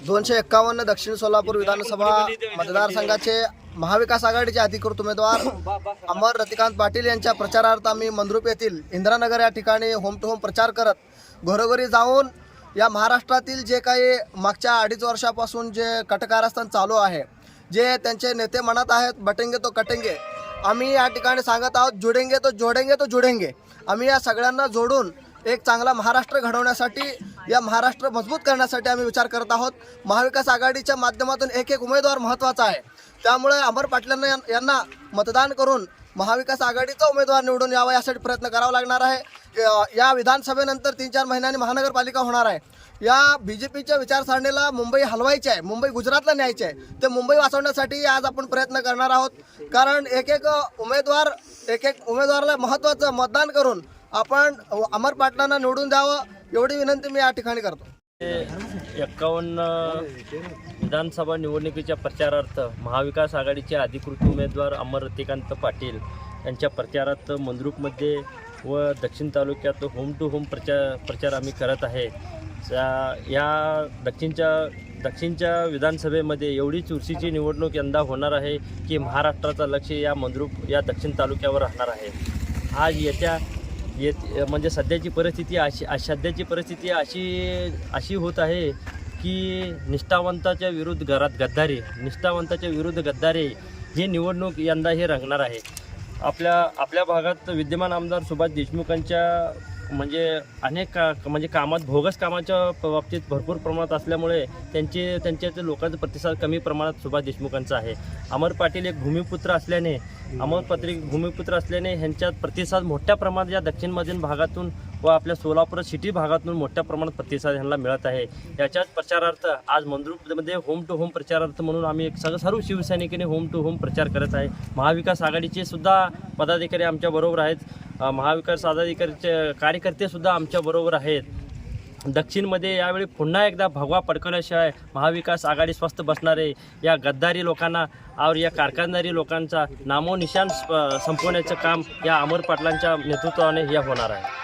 दोनशे एक्कावन्न दक्षिण सोलापूर विधानसभा मतदारसंघाचे महाविकास आघाडीचे अधिकृत उमेदवार अमर रतिकांत पाटील यांच्या प्रचारार्थ आम्ही मंद्रुप येथील इंदिरानगर या ठिकाणी होम टू होम प्रचार करत घरोघरी जाऊन या महाराष्ट्रातील जे काही मागच्या अडीच वर्षापासून जे कटकारस्थान चालू आहे जे त्यांचे नेते म्हणत आहेत बटेंगे तो कटेंगे आम्ही या ठिकाणी सांगत आहोत जुडेंगे तो जोडेंगे तो जुडेंगे आम्ही या सगळ्यांना जोडून एक चांगला महाराष्ट्र घडवण्यासाठी या महाराष्ट्र मजबूत करण्यासाठी आम्ही विचार करत आहोत. महाविकास आघाडीच्या माध्यमातून एक एक उमेदवार महत्त्वाचा आहे. त्यामुळे अमर पाटलांना यांना मतदान करून महाविकास आघाडीचा उमेदवार निवडून यावा यासाठी प्रयत्न करावा लागणार आहे. या- या विधानसभेनंतर तीन चार महिन्यांनी महानगरपालिका होणार आहे. या बी जे पीच्या विचारसरणीला मुंबई हलवायची आहे मुंबई गुजरातला न्यायची आहे. ते मुंबई वाचवण्यासाठी आज आपण प्रयत्न करणार आहोत. कारण एक एक उमेदवार एक एक उमेदवाराला महत्त्वाचं मतदान करून आपण अमर पाटलांना निवडून द्यावं एवढी विनंती मी या ठिकाणी करतो. एक्कावन्न विधानसभा निवडणुकीच्या प्रचारार्थ महाविकास आघाडीचे अधिकृत उमेदवार अमर रतिकांत पाटील यांच्या प्रचारात मंद्रुपमध्ये व दक्षिण तालुक्यात होम टू होम प्रचार प्रचार आम्ही करत आहे. या दक्षिणच्या दक्षिणच्या विधानसभेमध्ये एवढी चुरशीची निवडणूक यंदा होणार आहे की महाराष्ट्राचा लक्ष या मंद्रुप या दक्षिण तालुक्यावर राहणार आहे. आज येत्या येत म्हणजे सध्याची परिस्थिती अशी सध्याची परिस्थिती अशी अशी होत आहे की निष्ठावंताच्या विरुद्ध घरात गद्दारी निष्ठावंताच्या विरुद्ध गद्दारी ही निवडणूक यंदा हे रंगणार आहे. आपल्या आपल्या भागात विद्यमान आमदार सुभाष देशमुखांच्या म्हणजे अनेक का म्हणजे कामात भोगस कामाच्या बाबतीत भरपूर प्रमाणात असल्यामुळे त्यांचे त्यांच्या ते लोकांचा प्रतिसाद कमी प्रमाणात सुभाष देशमुखांचा आहे. अमर पाटील एक भूमिपुत्र असल्याने अमर भूमिपुत्र असल्याने ह्यांच्यात प्रतिसाद मोठ्या प्रमाणात या दक्षिणमधील भागातून व आपल्या सोलापूर सिटी भागातून मोठ्या प्रमाणात प्रतिसाद ह्यांना मिळत आहे. याच्याच प्रचारार्थ आज मंद्रुपमध्ये होम टू होम प्रचारार्थ म्हणून आम्ही एक सगळं सर्व शिवसैनिकांनी होम टू होम प्रचार करत आहे. महाविकास आघाडीचे सुद्धा पदाधिकारी आमच्याबरोबर आहेत. महाविकास आघाडीकरचे कार्यकर्तेसुद्धा आमच्याबरोबर आहेत. दक्षिणमध्ये यावेळी पुन्हा एकदा भगवा पडकवल्याशिवाय महाविकास आघाडी स्वस्त बसणारे या गद्दारी लोकांना और या कारखानदारी लोकांचा नामोनिशान संपवण्याचं काम या अमर पाटलांच्या नेतृत्वाने हे होणार आहे.